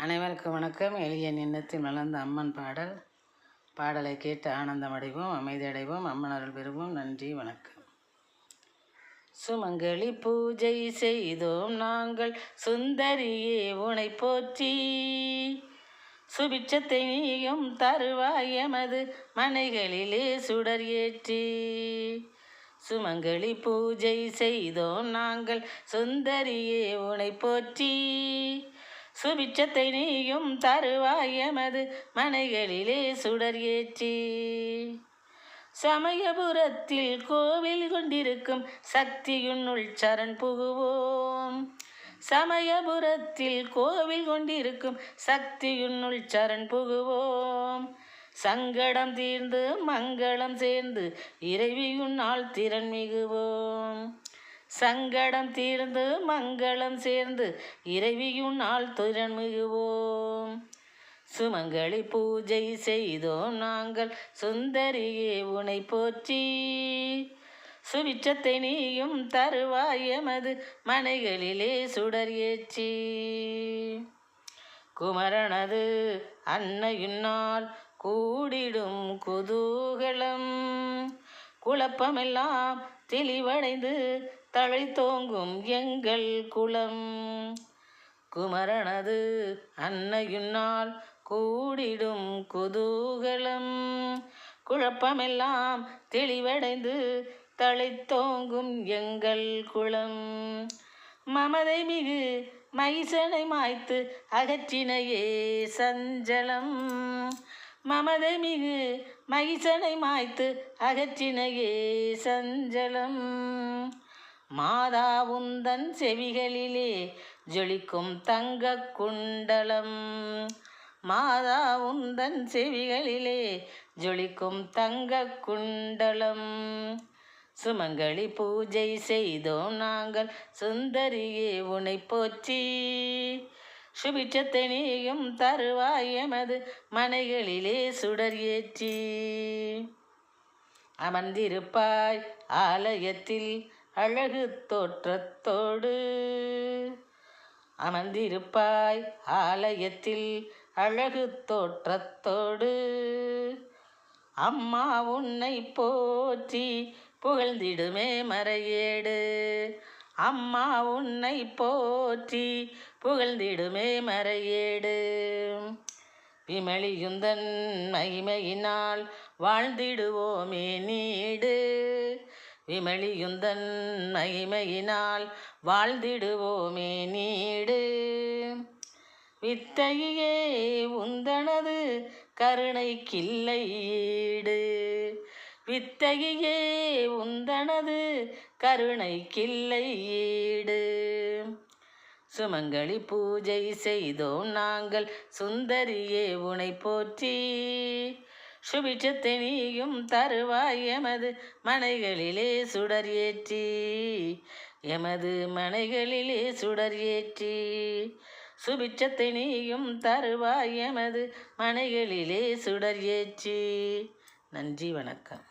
அனைவருக்கும் வணக்கம். எளிய நின்னத்தில் மலர்ந்த அம்மன் பாடல். பாடலை கேட்டு ஆனந்தம் அடைவோம் அமைதி அடைவோம் அம்மன் அருள் பெறுவோம். நன்றி வணக்கம். சுமங்கலி பூஜை செய்தோம் நாங்கள். சுந்தரியே உனை போற்றி. சுபிட்சத்தை நீயும் தருவாய் எமது மனைகளிலே சுடர் ஏற்றி. சுமங்கலி பூஜை செய்தோம் நாங்கள். சுந்தரியே உனை போற்றி. சுபிச்சத்தை நீயும் தருவாய் எமது மனைகளிலே சுடர் ஏற்றி. சமயபுரத்தில் கோவில் கொண்டிருக்கும் சக்தியுன்னுள் சரண் புகுவோம். சமயபுரத்தில் கோவில் கொண்டிருக்கும் சக்தியுன்னுள் சரண் புகுவோம். சங்கடம் தீர்ந்து மங்களம் சேர்ந்து இறைவியுன்னால் திறன் மிகுவோம். சங்கடம் தீர்ந்து மங்களம் சேர்ந்து இறைவியுன்னால் துரன் மிகுவோம். சுமங்கலி பூஜை செய்தோம் நாங்கள் சுந்தரியே உனை போற்றி. சுவிச்சத்தை நீயும் தருவாய் எமது மனைகளிலே சுடர் ஏச்சி குமரனது அன்னையுன்னால் கூடிடும் குதூகலம். குழப்பமெல்லாம் தெளிவடைந்து தழை தோங்கும் எங்கள் குளம். குமரனது அன்னையுன்னால் கூடிடும் குதூகலம். குழப்பமெல்லாம் தெளிவடைந்து தழை தோங்கும் எங்கள் குளம். மமதை மிகு மைசனை மாய்த்து அகற்றினையே சஞ்சலம். மமதை மிகு மைசனை மாய்த்து அகற்றினையே சஞ்சலம். மாதா உந்தன் செவிகளிலே ஜொலிக்கும் தங்க குண்டலம். மாதா உந்தன் செவிகளிலே ஜொலிக்கும் தங்க குண்டலம். சுமங்கலி பூஜை செய்தோம் நாங்கள் சுந்தரியே உனை போற்றி. சுபிட்சத்தை நீயும் தருவாய் எமது மனைகளிலே சுடர் ஏற்றி. அமர்ந்திருப்பாய் ஆலயத்தில் அழகு தோற்றத்தோடு அமர்ந்திருப்பாய் ஆலயத்தில் அழகு தோற்றத்தோடு. அம்மா உன்னை போற்றி புகழ்ந்திடுமே மறையேடு. அம்மா உன்னை போற்றி புகழ்ந்திடுமே மறையேடு. விமலியுந்தன் மகிமையினால் வாழ்ந்திடுவோமே நீடு. விமலியுந்தன் மகிமையினால் வாழ்ந்திடுவோமே நீடு. வித்தையே உந்தனது கருணை கிள்ளையீடு ஈடு வித்தகியே உந்தனது கருணை கிள்ளையீடு சுமங்கலி பூஜை செய்தோம் நாங்கள் சுந்தரியே உனை போற்றி. சுபிட்சத்தை நீயும் தருவாய் எமது மனைகளிலே சுடர் ஏற்றி. எமது மனைகளிலே சுடர் ஏற்றி. சுபிட்சத்தை நீயும் தருவாய் எமது மனைகளிலே சுடர் ஏற்றி. நன்றி வணக்கம்.